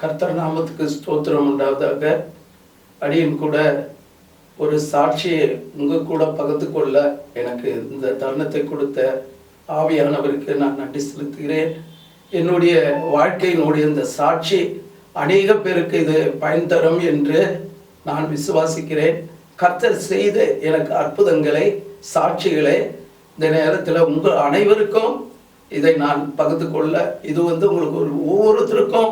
கர்த்தர் நாமத்துக்கு ஸ்தோத்திரம் உண்டாவதாக. அடியின் கூட ஒரு சாட்சியை உங்க கூட பகிர்ந்து கொள்ள எனக்கு இந்த தருணத்தை கொடுத்த ஆவியானவருக்கு நான் நன்றி செலுத்துகிறேன். என்னுடைய வாழ்க்கையினுடைய இந்த சாட்சி அநேக பேருக்கு இது பயன் தரும் என்று நான் விசுவாசிக்கிறேன். கர்த்தர் செய்த எனக்கு அற்புதங்களை சாட்சிகளை இந்த நேரத்தில் உங்கள் அனைவருக்கும் இதை நான் பகிர்ந்து கொள்ள. இது வந்து உங்களுக்கு ஒரு ஒவ்வொருத்தருக்கும்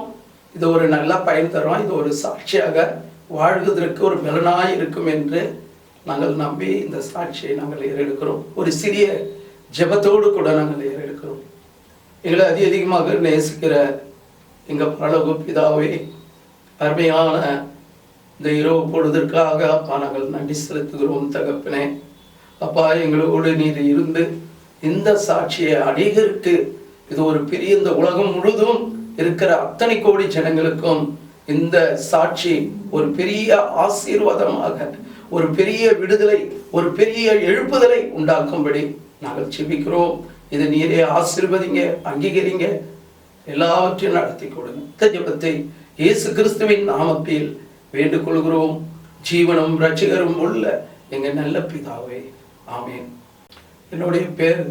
இது ஒரு நல்ல பயன் தரும். இது ஒரு சாட்சியாக வாழ்வதற்கு ஒரு பலனாய் இருக்கும் என்று நாங்கள் நம்பி இந்த சாட்சியை நாங்கள் ஏறெடுக்கிறோம். ஒரு சிறிய ஜெபத்தோடு கூட நாங்கள் ஏறெடுக்கிறோம். எங்களை அதி அதிகமாக நேசிக்கிற எங்கள் பரலோக பிதாவே அருமையான இந்த இரவு பொழுதற்காக அப்பா நாங்கள் நன்றி செலுத்துகிறோம் தகப்பினே. அப்பா எங்களோடு நீர் இருந்து இந்த சாட்சியை அநேகருக்கு இது ஒரு பெரிய இந்த உலகம் முழுதும் இருக்கிற அத்தனை கோடி ஜனங்களுக்கும் இந்த சாட்சி ஒரு பெரிய ஆசீர்வாதமாக ஒரு பெரிய விடுதலை ஒரு பெரிய எழுப்புதலை உண்டாக்கும்படி நாங்கள் செபிக்கிறோம் இதை நீரே ஆசீர்வதிங்க அங்கீகரிங்க. எல்லாவற்றையும் நடத்தி கொடுங்க. இந்த ஜெபத்தை இயேசு கிறிஸ்துவின் நாமத்தில் வேண்டுக் கொள்கிறோம் ஜீவனும் ரட்சிகரும் உள்ள எங்கள் நல்ல பிதாவே. ஆமேன். என்னுடைய பேர்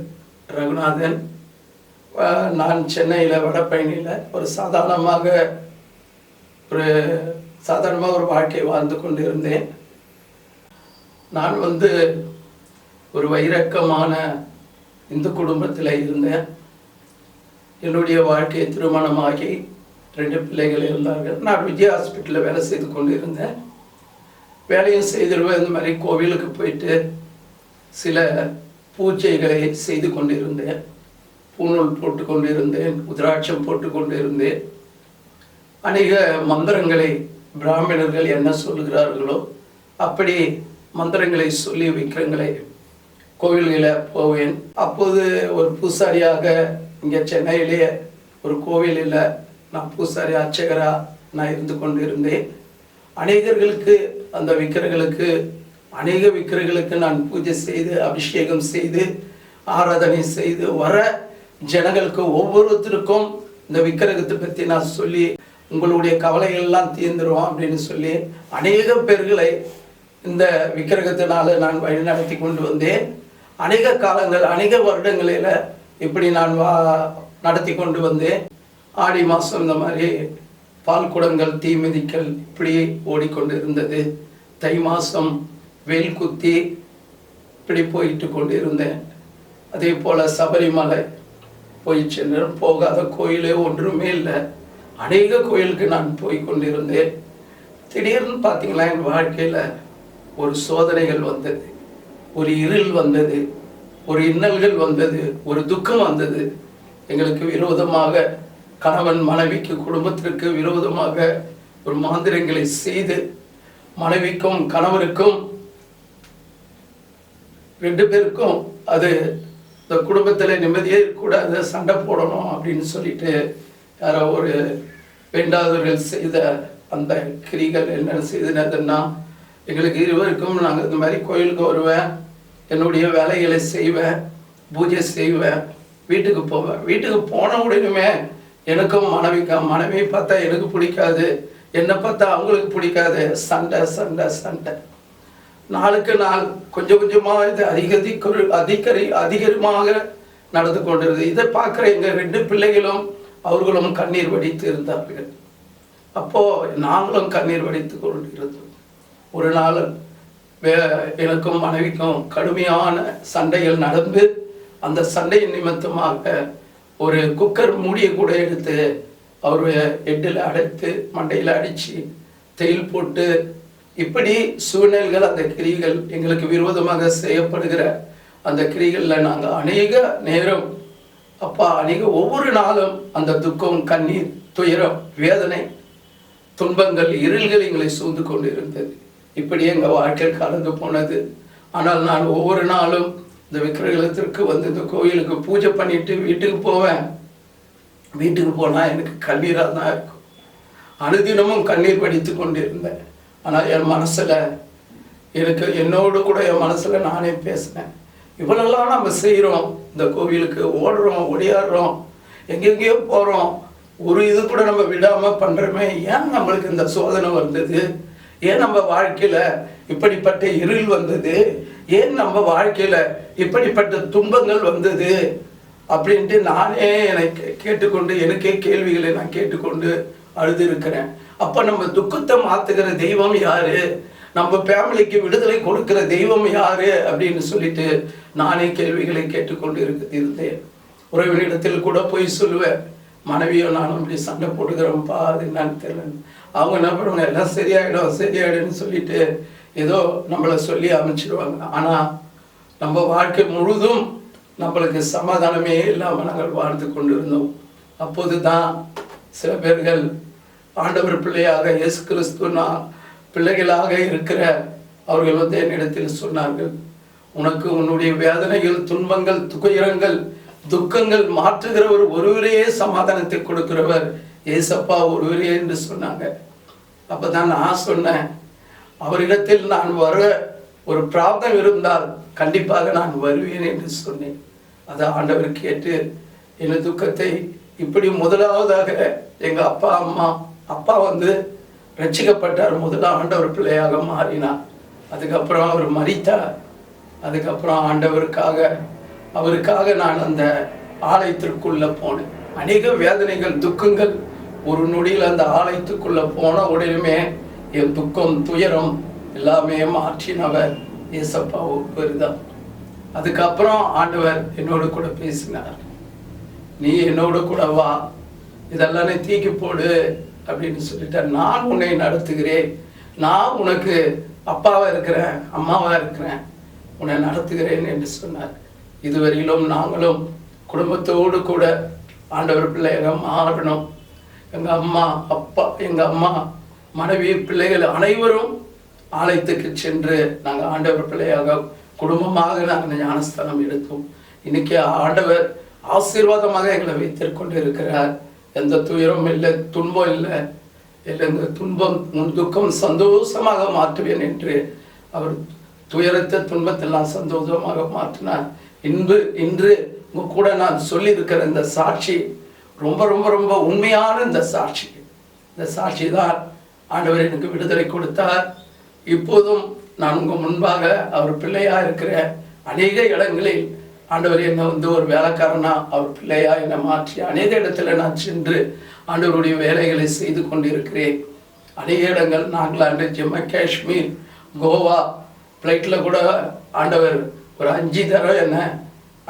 ரகுநாதன். நான் சென்னையில் வடபழனியில் ஒரு சாதாரணமாக ஒரு சாதாரணமாக ஒரு வாழ்க்கை வாழ்ந்து கொண்டு இருந்தேன் நான் வந்து ஒரு வைரக்கமான இந்து குடும்பத்தில் இருந்தேன். என்னுடைய வாழ்க்கை திருமணமாகி ரெண்டு பிள்ளைகள் இருந்தார்கள். நான் விஜய் ஹாஸ்பிட்டலில் வேலை செய்து கொண்டு இருந்தேன் வேலையும் செய்திருவேன் இந்த மாதிரி கோவிலுக்கு போயிட்டு சில பூஜைகளை செய்து கொண்டிருந்தேன். பூநூல் போட்டு கொண்டிருந்தேன் உதிராட்சம் போட்டு கொண்டிருந்தேன் அநேக மந்திரங்களை பிராமணர்கள் என்ன சொல்லுகிறார்களோ அப்படி மந்திரங்களை சொல்லி விக்கிரங்களை கோவில்களில் போவேன். அப்போது ஒரு பூசாரியாக இங்கே சென்னையிலேயே ஒரு கோவிலில் நான் பூசாரி அர்ச்சகராக நான் இருந்து கொண்டு இருந்தேன் அநேகர்களுக்கு அந்த விக்கிரங்களுக்கு அநேக விக்கிரங்களுக்கு நான் பூஜை செய்து அபிஷேகம் செய்து ஆராதனை செய்து வர ஜனங்களுக்கு ஒவ்வொருத்தருக்கும் இந்த விக்கிரகத்தை பற்றி நான் சொல்லி உங்களுடைய கவலைகள் எல்லாம் தீர்ந்துருவோம் அப்படின்னு சொல்லி அநேக பேர்களை இந்த விக்கிரகத்தினால நான் வழி நடத்தி கொண்டு வந்தேன். அநேக காலங்கள் அநேக வருடங்களில் இப்படி நான் வா நடத்தி கொண்டு வந்தேன். ஆடி மாதம் இந்த மாதிரி பால் குடங்கள் தீமிதிக்கல் இப்படி ஓடிக்கொண்டு இருந்தது தை மாதம் வெயில் குத்தி இப்படி போயிட்டு கொண்டு இருந்தேன் அதே போல் சபரிமலை போய் சென்று போகாத கோயிலே ஒன்றுமே இல்லை. அநேக கோயிலுக்கு நான் போய் கொண்டிருந்தேன். திடீர்னு பார்த்தீங்களா என் வாழ்க்கையில் ஒரு சோதனைகள் வந்தது. ஒரு இருள் வந்தது. ஒரு இன்னல்கள் வந்தது. ஒரு துக்கம் வந்தது. எங்களுக்கு விரோதமாக கணவன் மனைவிக்கு குடும்பத்திற்கு விரோதமாக ஒரு மாந்திரங்களை செய்து மனைவிக்கும் கணவருக்கும் ரெண்டு பேருக்கும் அது இந்த குடும்பத்தில் நிம்மதியே இருக்கக்கூடாது சண்டை போடணும் அப்படின்னு சொல்லிட்டு யாரோ ஒரு பெண்டாதவர்கள் செய்த அந்த கிரிகள் என்ன செய்ததுன்னா எங்களுக்கு இருவருக்கும் நாங்கள் இந்த மாதிரி கோயிலுக்கு வருவேன் என்னுடைய வேலைகளை செய்வேன் பூஜை செய்வேன் வீட்டுக்கு போவேன். வீட்டுக்கு போன உடனே எனக்கும் மனைவிக்கும் மனைவி பார்த்தா எனக்கு பிடிக்காது என்னை பார்த்தா அவங்களுக்கு பிடிக்காது. சண்டை சண்டை சண்டை. நாளுக்கு நாள் கொஞ்சம் கொஞ்சமாக இது அதிகரிக்க அதிகரி அதிகமாக நடந்து கொண்டிருந்தது. இதை பார்க்குற எங்கள் ரெண்டு பிள்ளைகளும் அவர்களும் கண்ணீர் வடித்து இருந்தார்கள். அப்போது நாங்களும் கண்ணீர் வடித்து கொண்டிருந்தோம். ஒரு நாள் வே எனக்கும் மனைவிக்கும் கடுமையான சண்டைகள் நடந்து அந்த சண்டையின் நிமித்தமாக ஒரு குக்கர் மூடியை கூட எடுத்து அவர் எட்டில் அடைத்து மண்டையில் அடித்து தேயில் போட்டு இப்படி சூழ்நிலைகள் அந்த கிரிகள் எங்களுக்கு விரோதமாக செய்யப்படுகிற அந்த கிரிகளில் நாங்கள் அநேக நேரம் அப்பா அநேக ஒவ்வொரு நாளும் அந்த துக்கம் கண்ணீர் துயரம் வேதனை துன்பங்கள் இருள்கள் எங்களை சூழ்ந்து கொண்டு இருந்தது இப்படி எங்கள் வாழ்க்கை கலந்து போனது. ஆனால் நான் ஒவ்வொரு நாளும் இந்த விக்கிரகத்திற்கு வந்து இந்த கோயிலுக்கு பூஜை பண்ணிட்டு வீட்டுக்கு போவேன். வீட்டுக்கு போனால் எனக்கு கண்ணீராக தான் இருக்கும். அனுதினமும் கண்ணீர் படித்து கொண்டு இருந்தேன் ஆனால் என் மனசில் எனக்கு என்னோடு கூட என் மனசில் நானே பேசினேன். இவ்வளோலாம் நம்ம செய்கிறோம் இந்த கோவிலுக்கு ஓடுறோம் ஒடியாடுறோம் எங்கெங்கேயோ போகிறோம் ஒரு இது கூட நம்ம விடாம பண்றோமே ஏன் நம்மளுக்கு இந்த சோதனை வந்தது? ஏன் நம்ம வாழ்க்கையில இப்படிப்பட்ட இருள் வந்தது? ஏன் நம்ம வாழ்க்கையில இப்படிப்பட்ட துன்பங்கள் வந்தது? அப்படின்ட்டு நானே எனக்கு கேட்டுக்கொண்டு எனக்கே கேள்விகளை நான் கேட்டுக்கொண்டு அழுது இருக்கிறேன். அப்போ நம்ம துக்கத்தை மாத்துகிற தெய்வம் யாரு? நம்ம ஃபேமிலிக்கு விடுதலை கொடுக்கிற தெய்வம் யாரு? அப்படின்னு சொல்லிட்டு நானே கேள்விகளை கேட்டுக்கொண்டு இருக்கு இருந்தேன். உறவினிடத்தில் கூட போய் சொல்லுவேன் மனைவியோ நானும் இப்படி சண்டை போட்டுக்கிறோம்ப்பா அது என்னன்னு தெரியல. அவங்க என்ன பண்ணுவாங்க எல்லாம் சரியாயிடும் சரியாயிடும்னு சொல்லிட்டு ஏதோ நம்மளை சொல்லி அமைச்சிடுவாங்க. ஆனா நம்ம வாழ்க்கை முழுதும் நம்மளுக்கு சமாதானமே இல்லாமல் நாங்கள் வாழ்ந்து கொண்டிருந்தோம். அப்போது தான் சில பேர்கள் ஆண்டவர் பிள்ளையாக இயேசு கிறிஸ்து நான் பிள்ளைகளாக இருக்கிற அவர்கள் வந்து என்னிடத்தில் சொன்னார்கள் உனக்கு உன்னுடைய வேதனைகள் துன்பங்கள் துயரங்கள் துக்கங்கள் மாற்றுகிறவர் ஒருவரையே சமாதானத்தை கொடுக்கிறவர் ஏசப்பா ஒருவரே என்று சொன்னாங்க. அப்பதான் நான் சொன்னேன் அவரிடத்தில் நான் வர ஒரு பிராப்தம் இருந்தால் கண்டிப்பாக நான் வருவேன் என்று சொன்னேன். அதை ஆண்டவர் கேட்டு என் துக்கத்தை இப்படி முதலாவதாக எங்க அப்பா அம்மா அப்பா வந்து ரட்சிக்கப்பட்டார். முதல்ல ஆண்டவர் பிள்ளையாக மாறினார். அதுக்கப்புறம் அவர் மறித்தார் அதுக்கப்புறம் ஆண்டவருக்காக அவருக்காக நான் அந்த ஆலயத்திற்குள்ளே போனேன். அநேக வேதனைகள் துக்கங்கள் ஒரு நொடியில் அந்த ஆலயத்துக்குள்ளே போன உடனே என் துக்கம் துயரம் எல்லாமே மாற்றினவர் ஏசப்பா ஒருவர் தான் அதுக்கப்புறம் ஆண்டவர் என்னோடு கூட பேசினார். நீ என்னோட கூட வா. இதெல்லாம் தீக்கி போடு. அப்படின்னு சொல்லிட்டார் நான் உன்னை நடத்துகிறேன். நான் உனக்கு அப்பாவாக இருக்கிறேன் அம்மாவாக இருக்கிறேன். உன்னை நடத்துகிறேன் என்று சொன்னார். இதுவரையிலும் நாங்களும் குடும்பத்தோடு கூட ஆண்டவர் பிள்ளையாக மாறணும் எங்கள் அம்மா அப்பா எங்கள் அம்மா மனைவி பிள்ளைகள் அனைவரும் ஆலயத்துக்கு சென்று நாங்கள் ஆண்டவர் பிள்ளையாக குடும்பமாக நாங்கள் ஞானஸ்தானம் எடுத்தோம். இன்னைக்கு ஆண்டவர் ஆசீர்வாதமாக எங்களை வைத்திருக்கொண்டு இருக்கிறார் எந்த துயரம் இல்லை துன்பம் இல்லை. இல்லை இந்த துன்பம் உன் துக்கம் சந்தோஷமாக மாற்றுவேன் என்று அவர் துயரத்தை துன்பத்தெல்லாம் சந்தோஷமாக மாற்றினார். இன்று இன்று உங்க கூட நான் சொல்லியிருக்கிற இந்த சாட்சி ரொம்ப ரொம்ப ரொம்ப உண்மையான இந்த சாட்சி. இந்த சாட்சி தான் ஆண்டவர் எனக்கு விடுதலை கொடுத்தார். இப்போதும் நான் உங்க முன்பாக அவர் பிள்ளையா இருக்கிற அநேக இடங்களில் ஆண்டவர் என்னை வந்து ஒரு வேலைக்காரனா அவர் பிள்ளையா என்னை மாற்றி அநேக இடத்துல நான் சென்று ஆண்டவருடைய வேலைகளை செய்து கொண்டிருக்கிறேன். அநேக இடங்கள் நாகாலாந்து ஜம்மு காஷ்மீர் கோவா ஃப்ளைட்டில் கூட ஆண்டவர் ஒரு அஞ்சு தடவை என்னை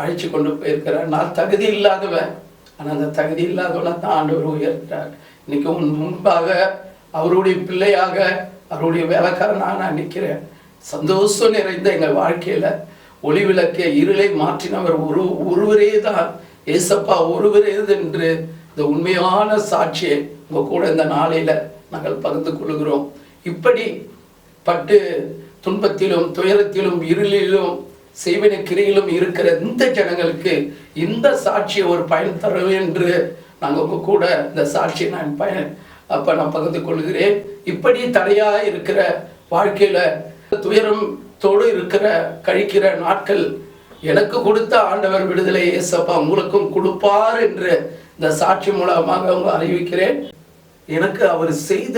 அழைச்சி கொண்டு போயிருக்கிறார். நான் தகுதி இல்லாதவன் ஆனால் அந்த தகுதி இல்லாதவனை தான் ஆண்டவர் உயர்த்தார் இன்னைக்கு உன் முன்பாக அவருடைய பிள்ளையாக அவருடைய வேலைக்காரனாக நான் நிற்கிறேன். சந்தோஷம் நிறைந்த எங்கள் வாழ்க்கையில். ஒளி விளக்க இருளை மாற்றினவர் ஒரு ஒருவரே தான் ஏசப்பா ஒருவரே என்று இந்த உண்மையான சாட்சியை உங்க கூட இந்த நாளையில நாங்கள் பகிர்ந்து கொள்கிறோம். இப்படி பட்டு துன்பத்திலும் துயரத்திலும் இருளிலும் செய்வன கிரியிலும் இருக்கிற இந்த ஜனங்களுக்கு இந்த சாட்சியை ஒரு பயன் தரும் என்று நாங்கள் உங்க கூட இந்த சாட்சியை நான் பயன் அப்ப நான் பகிர்ந்து கொள்கிறேன். இப்படி தடையா இருக்கிற வாழ்க்கையில துயரம் தோடு இருக்கிற கழிக்கிற நாட்கள் எனக்கு கொடுத்த ஆண்டவர் விடுதலை ஏசப்பா உங்களுக்கும் கொடுப்பார் என்று இந்த சாட்சி மூலமாக அவங்க அறிவிக்கிறேன். எனக்கு அவர் செய்த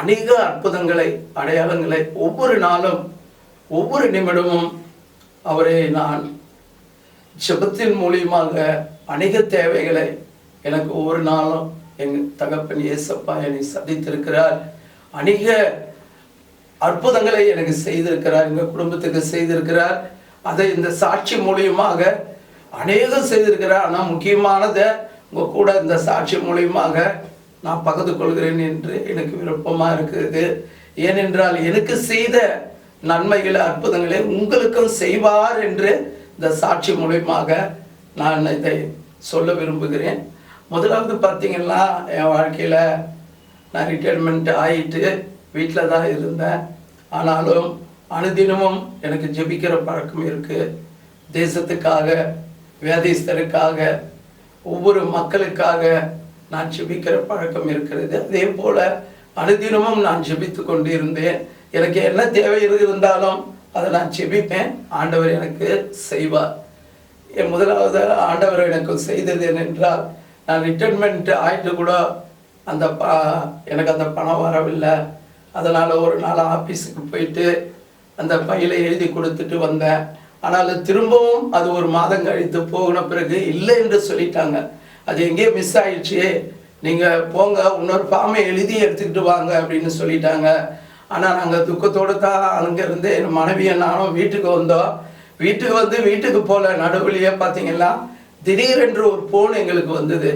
அநேக அற்புதங்களை அடையாளங்களை ஒவ்வொரு நாளும் ஒவ்வொரு நிமிடமும் அவரை நான் ஜெபத்தின் மூலியமாக அநேக தேவைகளை எனக்கு ஒவ்வொரு நாளும் என் தகப்பன் ஏசப்பா என்னை சந்தித்திருக்கிறார். அநேக அற்புதங்களை எனக்கு செய்திருக்கிறார் எங்கள் குடும்பத்துக்கு செய்திருக்கிறார். அதை இந்த சாட்சி மூலியமாக அநேகம் செய்திருக்கிறார். ஆனால் முக்கியமானதை உங்கள் கூட இந்த சாட்சி மூலியமாக நான் பகிர்ந்து கொள்கிறேன் என்று எனக்கு விருப்பமாக இருக்குது. ஏனென்றால் எனக்கு செய்த நன்மைகளை அற்புதங்களை உங்களுக்கும் செய்வார் என்று இந்த சாட்சி மூலியமாக நான் இதை சொல்ல விரும்புகிறேன். முதலாவது பார்த்தீங்கன்னா என் வாழ்க்கையில் நான் ரிட்டையர்மெண்ட் ஆகிட்டு வீட்டில் தான் இருந்தேன். ஆனாலும் அனுதினமும் எனக்கு ஜெபிக்கிற பழக்கம் இருக்குது தேசத்துக்காக வேதேஸ்தருக்காக ஒவ்வொரு மக்களுக்காக நான் ஜெபிக்கிற பழக்கம் இருக்கிறது. அதே போல் அனுதினமும் நான் ஜெபித்து கொண்டு இருந்தேன் எனக்கு என்ன தேவை இருந்தாலும் அதை நான் ஜெபிப்பேன். ஆண்டவர் எனக்கு செய்வார். என் முதலாவது ஆண்டவர் எனக்கு செய்தது என்னென்றால் நான் ரிட்டைர்மெண்ட் ஆயிட்டு கூட அந்த ப எனக்கு அந்த பணம் வரவில்லை. அதனால் ஒரு நாள் ஆஃபீஸுக்கு போயிட்டு அந்த பையில எழுதி கொடுத்துட்டு வந்தேன். ஆனால் திரும்பவும் அது ஒரு மாதம் கழித்து போகின பிறகு இல்லை என்று சொல்லிட்டாங்க. அது எங்கேயோ மிஸ் ஆயிடுச்சு. நீங்கள் போங்க இன்னொரு ஃபார்மை எழுதி எடுத்துக்கிட்டு வாங்க அப்படின்னு சொல்லிட்டாங்க. ஆனால் நாங்கள் துக்கத்தோடு தான் அங்கேருந்து என் மனைவியை நானும் வீட்டுக்கு வந்தோம். வீட்டுக்கு வந்து வீட்டுக்கு போகல நடுவுலையே பார்த்தீங்கன்னா திடீரென்று ஒரு ஃபோன் எங்களுக்கு வந்தது.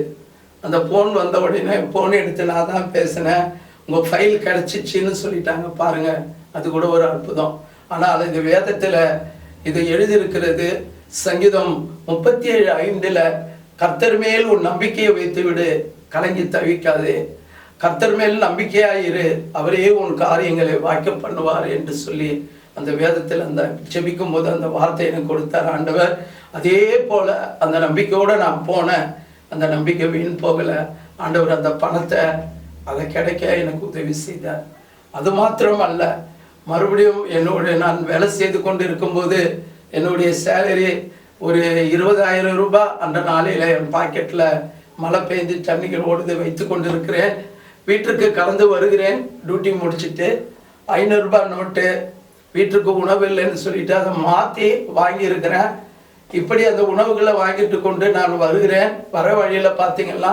அந்த ஃபோன் வந்த உடனே ஃபோன் எடுத்து நான் தான் பேசினேன். உங்கள் ஃபைல் கிடச்சிச்சின்னு சொல்லிட்டாங்க பாருங்க. அது கூட ஒரு அற்புதம். ஆனால் இந்த வேதத்தில் இது எழுதியிருக்கிறது சங்கீதம் முப்பத்தி ஏழு ஐந்தில் கர்த்தர் மேல் உன் நம்பிக்கையை வைத்து விடு கலங்கி தவிக்காதே. கர்த்தர் மேல் நம்பிக்கையாயிரு அவரே உன் காரியங்களை வாய்க்க பண்ணுவார் என்று சொல்லி அந்த வேதத்தில் அந்த ஜெபிக்கும் போது அந்த வார்த்தை எனக்கு கொடுத்தார். ஆண்டவர் அதே போல அந்த நம்பிக்கையோடு நான் போனேன். அந்த நம்பிக்கை வீண் போகலை. ஆண்டவர் அந்த பணத்தை அதை கிடைக்க எனக்கு உதவி செய்தார். அது மாத்திரம் அல்ல மறுபடியும் என்னுடைய நான் வேலை செய்து கொண்டு இருக்கும்போது என்னுடைய சேலரி ஒரு இருபதாயிரம் ரூபாய் அந்த நாளையில் என் பாக்கெட்டில் மழை பெய்து தண்ணிகள் ஓடுது வைத்து கொண்டு இருக்கிறேன் வீட்டிற்கு கலந்து வருகிறேன். டியூட்டி முடிச்சுட்டு ஐநூறுரூபா நோட்டு வீட்டுக்கு உணவு இல்லைன்னு சொல்லிட்டு அதை மாற்றி வாங்கியிருக்கிறேன். இப்படி அந்த உணவுகளை வாங்கிட்டு கொண்டு நான் வருகிறேன். வர வழியில் பார்த்தீங்கன்னா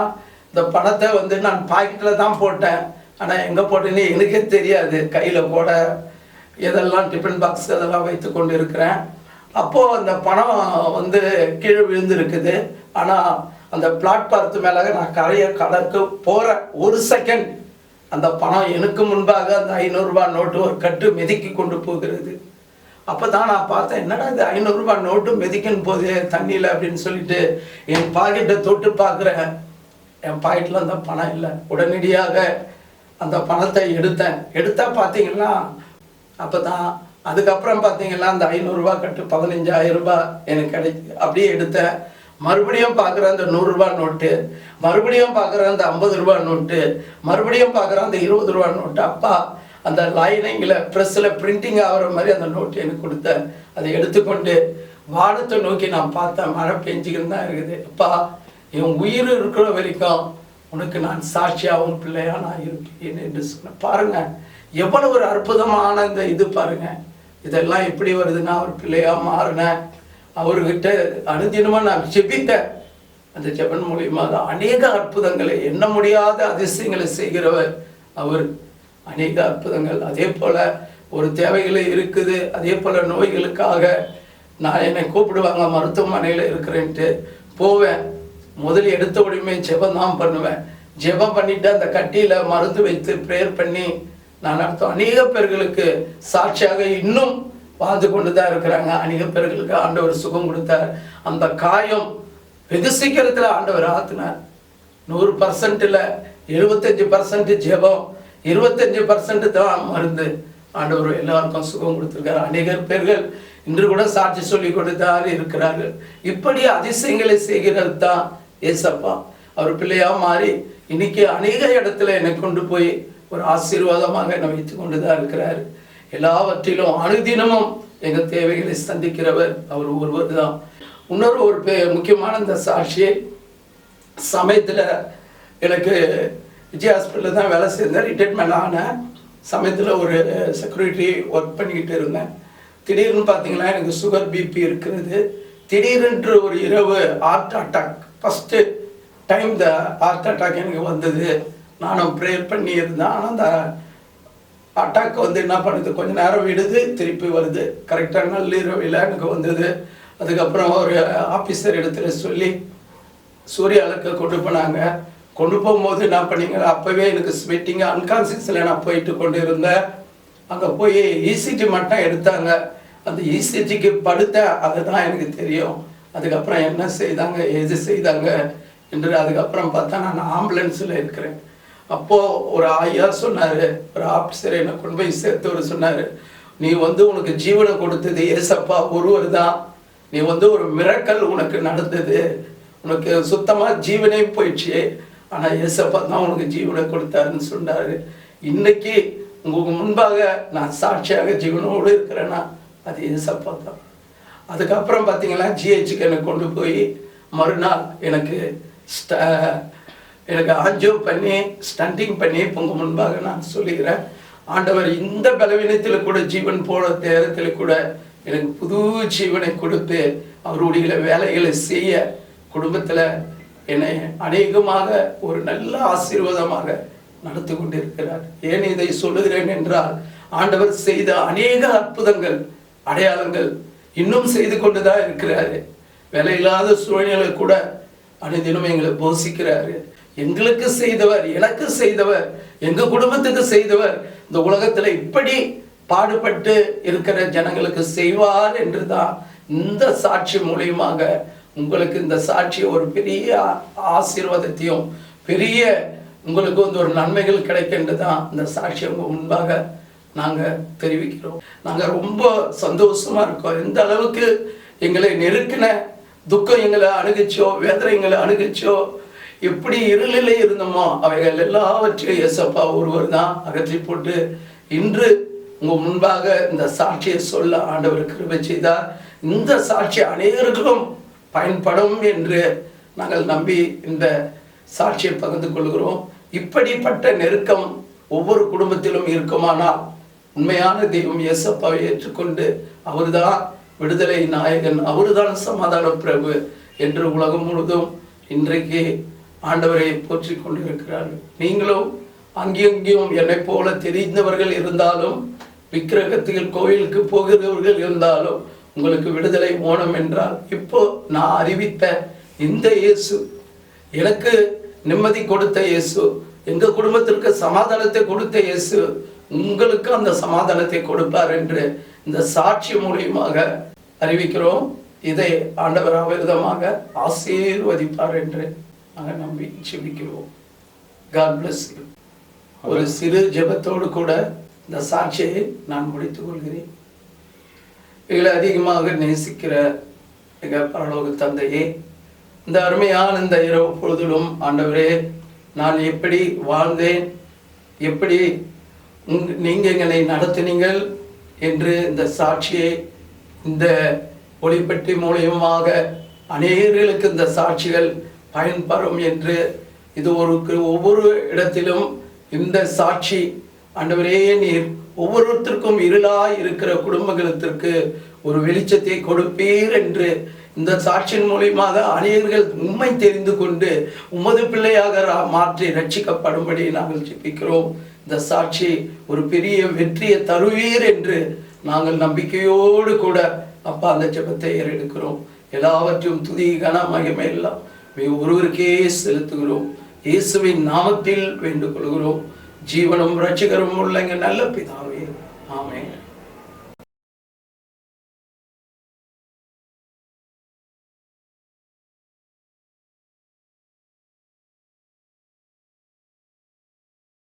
இந்த பணத்தை வந்து நான் பாக்கெட்டில் தான் போட்டேன். ஆனால் எங்கே போட்டேன்னு எனக்கே தெரியாது. கையில் போட எதெல்லாம் டிஃபன் பாக்ஸ் அதெல்லாம் வைத்து கொண்டு இருக்கிறேன் அப்போது அந்த பணம் வந்து கீழே விழுந்துருக்குது. ஆனால் அந்த பிளாட்பாரத்து மேலே நான் கரையை கடற்கு போகிற ஒரு செகண்ட் அந்த பணம் எனக்கு முன்பாக அந்த ஐநூறுரூபா நோட்டு ஒரு கட்டு மிதிக்கி கொண்டு போகிறது. அப்போ தான் நான் பார்த்தேன் என்னடா இது ஐநூறுரூபா நோட்டு மிதிக்கணும் போது தண்ணியில் அப்படின்னு சொல்லிட்டு என் பாக்கெட்டை தொட்டு பார்க்குறேன். என் பாக்கெட்டில் அந்த பணம் இல்லை. உடனடியாக அந்த பணத்தை எடுத்தேன். எடுத்தா பார்த்தீங்கன்னா அப்போ தான் அதுக்கப்புறம் பார்த்தீங்கன்னா அந்த ஐநூறுரூவா கட்டு பதினஞ்சாயிரம் ரூபாய் எனக்கு கிடை அப்படியே எடுத்தேன். மறுபடியும் பார்க்குற அந்த நூறுரூவா நோட்டு மறுபடியும் பார்க்குற அந்த ஐம்பது ரூபா நோட்டு மறுபடியும் பார்க்குற அந்த இருபது ரூபா நோட்டு அப்பா அந்த லைனிங்கில் ப்ரெஸ்ஸில் பிரிண்டிங் ஆகிற மாதிரி அந்த நோட்டு எனக்கு கொடுத்தேன். அதை எடுத்துக்கொண்டு வானத்தை நோக்கி நான் பார்த்தேன். மழை பெஞ்சுக்கிட்டு தான் இருக்குது. அப்பா என் உயிர் இருக்கிற வரைக்கும் உனக்கு நான் சாட்சியாகவும் பிள்ளையா நான் இருப்பேன் என்று சொன்னேன் பாருங்க. எவ்வளவு ஒரு அற்புதமான இந்த இது பாருங்க. இதெல்லாம் எப்படி வருதுன்னா அவர் பிள்ளையா மாறினேன். அவர்கிட்ட அனுதினமாக நான் ஜெபித்தேன். அந்த ஜெபன் மூலியமாக தான் அநேக அற்புதங்களை எண்ண முடியாத அதிசயங்களை செய்கிறவர் அவர். அநேக அற்புதங்கள். அதே போல ஒரு தேவைகளை இருக்குது. அதே போல நோய்களுக்காக நான் என்னை கூப்பிடுவாங்க மருத்துவமனையில் இருக்கிறேன்ட்டு போவேன். முதல் எடுத்த உடனே ஜெபம் தான் பண்ணுவேன். ஜெபம் பண்ணிட்டு அந்த கட்டியில மருந்து வைத்து ப்ரேயர் பண்ணி நான் அர்த்தம் அநேக பேர்களுக்கு சாட்சியாக இன்னும் வாழ்ந்து கொண்டு தான் இருக்கிறாங்க. அநேக பேர்களுக்கு ஆண்டவர் சுகம் கொடுத்தார். அந்த காயம் வெகு சீக்கிரத்தில் ஆண்டவர் ஆத்தினார். நூறு பர்சன்ட்ல எழுபத்தஞ்சு பர்சன்ட் ஜெபம் இருபத்தஞ்சு பர்சன்ட் தான் மருந்து. ஆண்டவர் எல்லாருக்கும் சுகம் கொடுத்துருக்காரு. அநேக பேர்கள் இன்று கூட சாட்சி சொல்லி கொடுத்தாரு இருக்கிறார்கள். இப்படி அதிசயங்களை செய்கிறது தான் ஏசப்பா அவர் பிள்ளையாக மாறி இன்னைக்கு அநேக இடத்துல என்னை கொண்டு போய் ஒரு ஆசீர்வாதமாக என்னை வைத்து கொண்டு தான் இருக்கிறார். எல்லாவற்றிலும் அனுதினமும் எங்கள் தேவைகளை சந்திக்கிறவர் அவர் ஒருவர் தான் இன்னொரு ஒரு பே- முக்கியமான இந்த சாட்சியை சமயத்தில் எனக்கு விஜய் ஹாஸ்பிட்டலில் தான் வேலை செய்தேன் ரிட்டைர்மெண்ட் ஆனேன் சமயத்தில் ஒரு செக்யூரிட்டி ஒர்க் பண்ணிக்கிட்டு இருந்தேன். திடீர்னு பார்த்தீங்கன்னா எனக்கு சுகர் பிபி இருக்கிறது. திடீரென்று ஒரு இரவு ஹார்ட் அட்டாக் ஃபஸ்ட்டு டைம் இந்த ஹார்ட் அட்டாக் எனக்கு வந்தது. நானும் ப்ரேயர் பண்ணி இருந்தேன் ஆனால் அந்த அட்டாக் வந்து என்ன பண்ணுது? கொஞ்சம் நேரம் விடுது திருப்பி வருது. கரெக்டாக நள்ளிரவில் எனக்கு வந்தது. அதுக்கப்புறம் ஒரு ஆஃபீஸர் இடத்துல சொல்லி சூர்யாவுக்கு கொண்டு போனாங்க. கொண்டு போகும்போது என்ன பண்ணீங்க? அப்போவே எனக்கு ஸ்வெட்டிங்காக அன்கான்சியஸில் நான் போயிட்டு கொண்டு இருந்தேன் அங்கே போய் இசிஜி மட்டும் எடுத்தாங்க. அந்த இசிஜிக்கு படுத்த அதுதான் எனக்கு தெரியும். அதுக்கப்புறம் என்ன செய்தாங்க எது செய்தாங்க என்று அதுக்கப்புறம் பார்த்தா நான் ஆம்புலன்ஸில் இருக்கிறேன். அப்போது ஒரு ஐயா சொன்னார் ஒரு ஆஃபீஸர் என்னை கொண்டு போய் சேர்த்தவர் சொன்னார் நீ வந்து உனக்கு ஜீவனை கொடுத்தது ஏசப்பா ஒருவர் தான். நீ வந்து ஒரு மிரக்கல் உனக்கு நடந்தது. உனக்கு சுத்தமாக ஜீவனே போயிடுச்சு. ஆனால் ஏசப்பா தான் உனக்கு ஜீவனை கொடுத்தாருன்னு சொன்னார். இன்னைக்கு உங்களுக்கு முன்பாக நான் சாட்சியாக ஜீவனோடு இருக்கிறேன்னா அது ஏசப்பா தான். அதுக்கப்புறம் பார்த்தீங்கன்னா ஜிஹெச்சுக்கு என்னை கொண்டு போய் மறுநாள் எனக்கு ஸ்ட- எனக்கு ஆஞ்சோ பண்ணி ஸ்டண்டிங் பண்ணி உங்க முன்பாக நான் சொல்லுகிறேன். ஆண்டவர் இந்த பலவீனத்தில் கூட ஜீவன் போன நேரத்தில் கூட எனக்கு புது ஜீவனை கொடுத்து அவருடைய வேலைகளை செய்ய குடும்பத்தில் என்னை அநேகமாக ஒரு நல்ல ஆசீர்வாதமாக நடத்தி கொண்டிருக்கிறார். ஏன் இதை சொல்லுகிறேன் என்றால் ஆண்டவர் செய்த அநேக அற்புதங்கள் அடையாளங்கள் இன்னும் செய்து கொண்டு தான் இருக்கிறாரு. வேலையில்லாத சூழ்நிலை கூட அனுதினம் எங்களை போஷிக்கிறாரு. எங்களுக்கு செய்தவர் எனக்கு செய்தவர் எங்க குடும்பத்துக்கு செய்தவர் இந்த உலகத்துல இப்படி பாடுபட்டு இருக்கிற ஜனங்களுக்கு செய்வார் என்று தான் இந்த சாட்சி மூலியமாக உங்களுக்கு இந்த சாட்சி ஒரு பெரிய ஆசீர்வாதத்தையும் பெரிய உங்களுக்கு வந்து ஒரு நன்மைகள் கிடைக்கின்றது தான் இந்த சாட்சி உங்க முன்பாக நாங்கள் தெரிவிக்கிறோம். நாங்கள் ரொம்ப சந்தோஷமாக இருக்கோம். எந்த அளவுக்கு எங்களை நெருக்கின துக்கம் எங்களை அணுகிச்சோ வேதனை எங்களை அணுகிச்சோ எப்படி இருளிலே இருந்தோமோ அவைகள் எல்லாவற்றையும் எசப்பா ஒருவர் தான் அகற்றி போட்டு இன்று உங்கள் முன்பாக இந்த சாட்சியை சொல்ல ஆண்டவர் கிருபை செய்தார். இந்த சாட்சி அனைவருக்கும் பயன்படும் என்று நாங்கள் நம்பி இந்த சாட்சியை பகிர்ந்து கொள்கிறோம். இப்படிப்பட்ட நெருக்கம் ஒவ்வொரு குடும்பத்திலும் இருக்குமானால் உண்மையான தெய்வம் இயேசப்பாவை ஏற்றுக்கொண்டு அவர்தான் விடுதலை நாயகன் அவர்தான் சமாதான பிரபு என்று உலகம் முழுதும் இன்றைக்கு ஆண்டவரை போற்றி கொண்டிருக்கிறார்கள். நீங்களும் அங்கேயும் என்னை போல தெரிந்தவர்கள் இருந்தாலும் விக்கிரகத்தில் கோயிலுக்கு போகிறவர்கள் இருந்தாலும் உங்களுக்கு விடுதலை ஓணம் என்றால் இப்போ நான் அறிவித்த இந்த இயேசு எனக்கு நிம்மதி கொடுத்த இயேசு எங்க குடும்பத்திற்கு சமாதானத்தை கொடுத்த இயேசு உங்களுக்கு அந்த சமாதானத்தை கொடுப்பார் என்று இந்த சாட்சி மூலியமாக அறிவிக்கிறோம். இதை ஆண்டவர் விதமாக ஆசீர்வதிப்பார் என்று நாங்கள் நம்பி ஜெபிக்கிறோம். காட் பிளஸ் ஒரு சிறு ஜெபத்தோடு கூட இந்த சாட்சியை நான் முடித்துக் கொள்கிறேன். எங்களை அதிகமாக நேசிக்கிற எங்க பரலோக தந்தையே இந்த அருமையான இந்த இரவு பொழுதிலும் ஆண்டவரே நான் எப்படி வாழ்ந்தேன் எப்படி நீங்க எங்களை நடத்தினீங்கள் என்று இந்த சாட்சியை இந்த ஒளிப்பட்டி மூலியமாக அநேகர்களுக்கு இந்த சாட்சிகள் பயன்பெறும் என்று இது ஒரு ஒவ்வொரு இடத்திலும் இந்த சாட்சி ஆண்டவரே நீர் ஒவ்வொருத்தருக்கும் இருளாய் இருக்கிற குடும்பங்களுக்கு ஒரு வெளிச்சத்தை கொடுப்பீர் என்று இந்த சாட்சியின் மூலியமாக அநேகர்கள் உண்மை தெரிந்து கொண்டு உமது பிள்ளையாக ரா- மாற்றி ரட்சிக்கப்படும்படி நாங்கள் ஜெபிக்கிறோம். இந்த சாட்சி ஒரு பெரிய வெற்றியை தருவீர் என்று நாங்கள் நம்பிக்கையோடு கூட அப்பா அந்த ஜெபத்தை ஏறெடுக்கிறோம். எல்லாவற்றையும் துதி கன மகிமை எல்லாம் மிக ஒருவருக்கே செலுத்துகிறோம். இயேசுவின் நாமத்தில் வேண்டுகொள்கிறோம். ஜீவனும் ரட்சிகரும் உள்ள இங்கே நல்ல பிதாவே. ஆமே